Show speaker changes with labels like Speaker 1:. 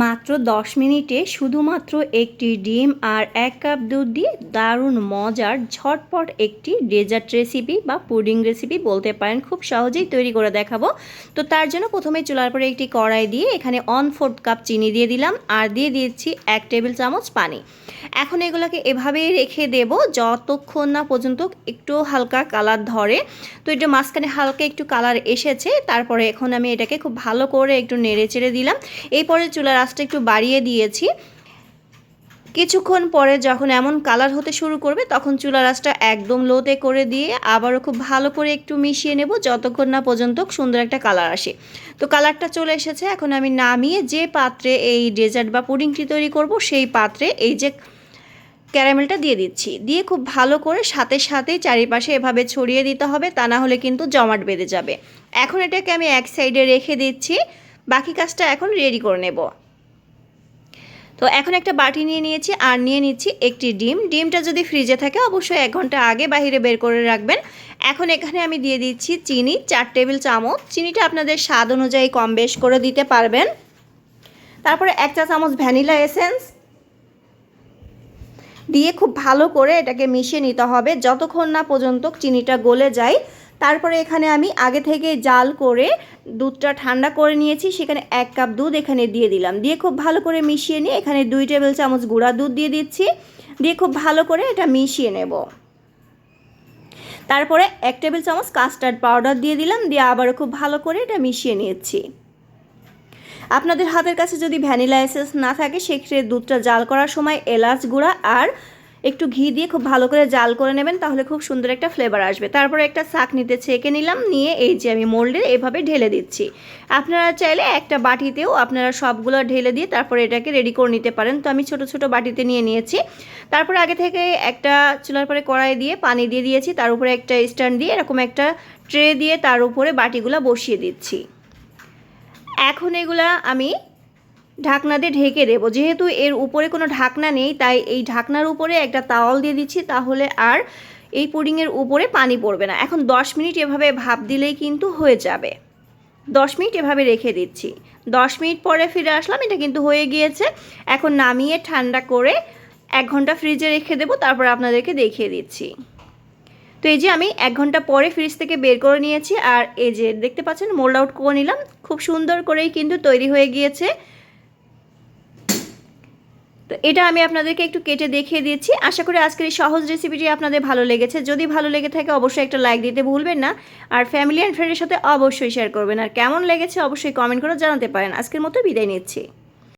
Speaker 1: মাত্র দশ মিনিটে শুধুমাত্র একটি ডিম আর এক কাপ দুধ দিয়ে দারুণ মজার ঝটপট একটি ডেজার্ট রেসিপি বা পুডিং রেসিপি বলতে পারেন। খুব সহজেই তৈরি করে দেখাবো। তো তার জন্য প্রথমে চুলার পরে একটি কড়াই দিয়ে এখানে ওয়ান ফোর্থ কাপ চিনি দিয়ে দিলাম আর দিয়ে দিয়েছি এক টেবিল চামচ পানি। এখন এগুলোকে এভাবেই রেখে দেব যতক্ষণ না পর্যন্ত একটু হালকা কালার ধরে। তো এটা মাঝখানে হালকা একটু কালার এসেছে, তারপরে এখন আমি এটাকে খুব ভালো করে একটু নেড়ে চেড়ে দিলাম। এই পরে চুলার আঁচটা একটু বাড়িয়ে দিয়েছি। কিছুক্ষণ পরে যখন এমন কালার হতে শুরু করবে, তখন চুলার আঁচটা একদম লোতে করে দিয়ে আবারও খুব ভালো করে একটু মিশিয়ে নেব, যতক্ষণ না পর্যন্ত সুন্দর একটা কালার আসে। তো কালারটা চলে এসেছে, এখন আমি নামিয়ে যে পাত্রে এই ডেজার্ট বা পুডিংটি তৈরি করব, সেই পাত্রে এই যে ক্যারামেলটা দিয়ে দিচ্ছি। দিয়ে খুব ভালো করে সাথে সাথেই চারিপাশে এভাবে ছড়িয়ে দিতে হবে, তা না হলে কিন্তু জমাট বেঁধে যাবে। এখন এটাকে আমি এক সাইডে রেখে দিচ্ছি, বাকি কাজটা এখন রেডি করে নেব। তো এখন একটা বাটি নিয়ে নিয়েছি আর নিয়ে নিচ্ছি একটি ডিম। ডিমটা যদি ফ্রিজে থাকে অবশ্যই এক ঘণ্টা আগে বাহিরে বের করে রাখবেন। এখন এখানে আমি দিয়ে দিচ্ছি চিনি, চার টেবিল চামচ। চিনিটা আপনাদের স্বাদ অনুযায়ী কম বেশ করে দিতে পারবেন। তারপরে এক চা চামচ ভ্যানিলা এসেন্স। দিয়ে খুব ভালো করে এটাকে মিশিয়ে নিতে হবে। যতক্ষণ না পর্যন্ত চিনিটা গলে যায় তারপরে এখানে আমি আগে থেকে জাল করে দুধটা ঠান্ডা করে নিয়েছি, সেখানে এক কাপ দুধ এখানে দিয়ে দিলাম। দিয়ে খুব ভালো করে মিশিয়ে নিয়ে এখানে দুই টেবিল চামচ গুঁড়া দুধ দিয়ে দিচ্ছি। দিয়ে খুব ভালো করে এটা মিশিয়ে নেব। তারপরে এক টেবিল চামচ কাস্টার্ড পাউডার দিয়ে দিলাম, দিয়ে আবারও খুব ভালো করে এটা মিশিয়ে নিয়েছি। আপনাদের হাতের কাছে যদি ভ্যানিলা না থাকে, সেক্ষেত্রে দুধটা জাল করার সময় এলাচ গুঁড়া আর একটু ঘি দিয়ে খুব ভালো করে জাল করে নেবেন, তাহলে খুব সুন্দর একটা ফ্লেভার আসবে। তারপরে একটা শাক নিতে ছেঁকে নিলাম, নিয়ে এই যে আমি মোল্ডে এভাবে ঢেলে দিচ্ছি। আপনারা চাইলে একটা বাটিতেও আপনারা সবগুলো ঢেলে দিয়ে তারপরে এটাকে রেডি করে নিতে পারেন। তো আমি ছোট ছোট বাটিতে নিয়ে নিয়েছি। তারপরে আগে থেকে একটা চুলার পরে কড়াই দিয়ে পানি দিয়ে দিয়েছি, তার উপরে একটা স্ট্যান্ড দিয়ে এরকম একটা ট্রে দিয়ে তার উপরে বাটিগুলো বসিয়ে দিচ্ছি। এখন এগুলা আমি ঢাকনা দিয়ে ঢেকে দেবো। যেহেতু এর উপরে কোনো ঢাকনা নেই, তাই এই ঢাকনার উপরে একটা তাওয়াল দিয়ে দিচ্ছি, তাহলে আর এই পুডিংয়ের উপরে পানি পড়বে না। এখন দশ মিনিট এভাবে ভাপ দিলেই কিন্তু হয়ে যাবে। দশ মিনিট এভাবে রেখে দিচ্ছি। দশ মিনিট পরে ফিরে আসলাম, এটা কিন্তু হয়ে গিয়েছে। এখন নামিয়ে ঠান্ডা করে এক ঘণ্টা ফ্রিজে রেখে দেবো, তারপর আপনাদেরকে দেখিয়ে দিচ্ছি। তো এই যে আমি এক ঘণ্টা পরে ফ্রিজ থেকে বের করে নিয়েছি, আর এই যে দেখতে পাচ্ছেন, মোল্ড আউট করে নিলাম। খুব সুন্দর করেই কিন্তু তৈরি হয়ে গিয়েছে। তো এটা আমি আপনাদেরকে একটু কেটে দেখিয়ে দিচ্ছি। আশা করি আজকের এই সহজ রেসিপিটি আপনাদের ভালো লেগেছে। যদি ভালো লেগে থাকে অবশ্যই একটা লাইক দিতে ভুলবেন না। আর ফ্যামিলি অ্যান্ড ফ্রেন্ডের সাথে অবশ্যই শেয়ার করবেন। আর কেমন লেগেছে অবশ্যই কমেন্ট করে জানাতে পারেন। আজকের মতো বিদায় নিচ্ছি।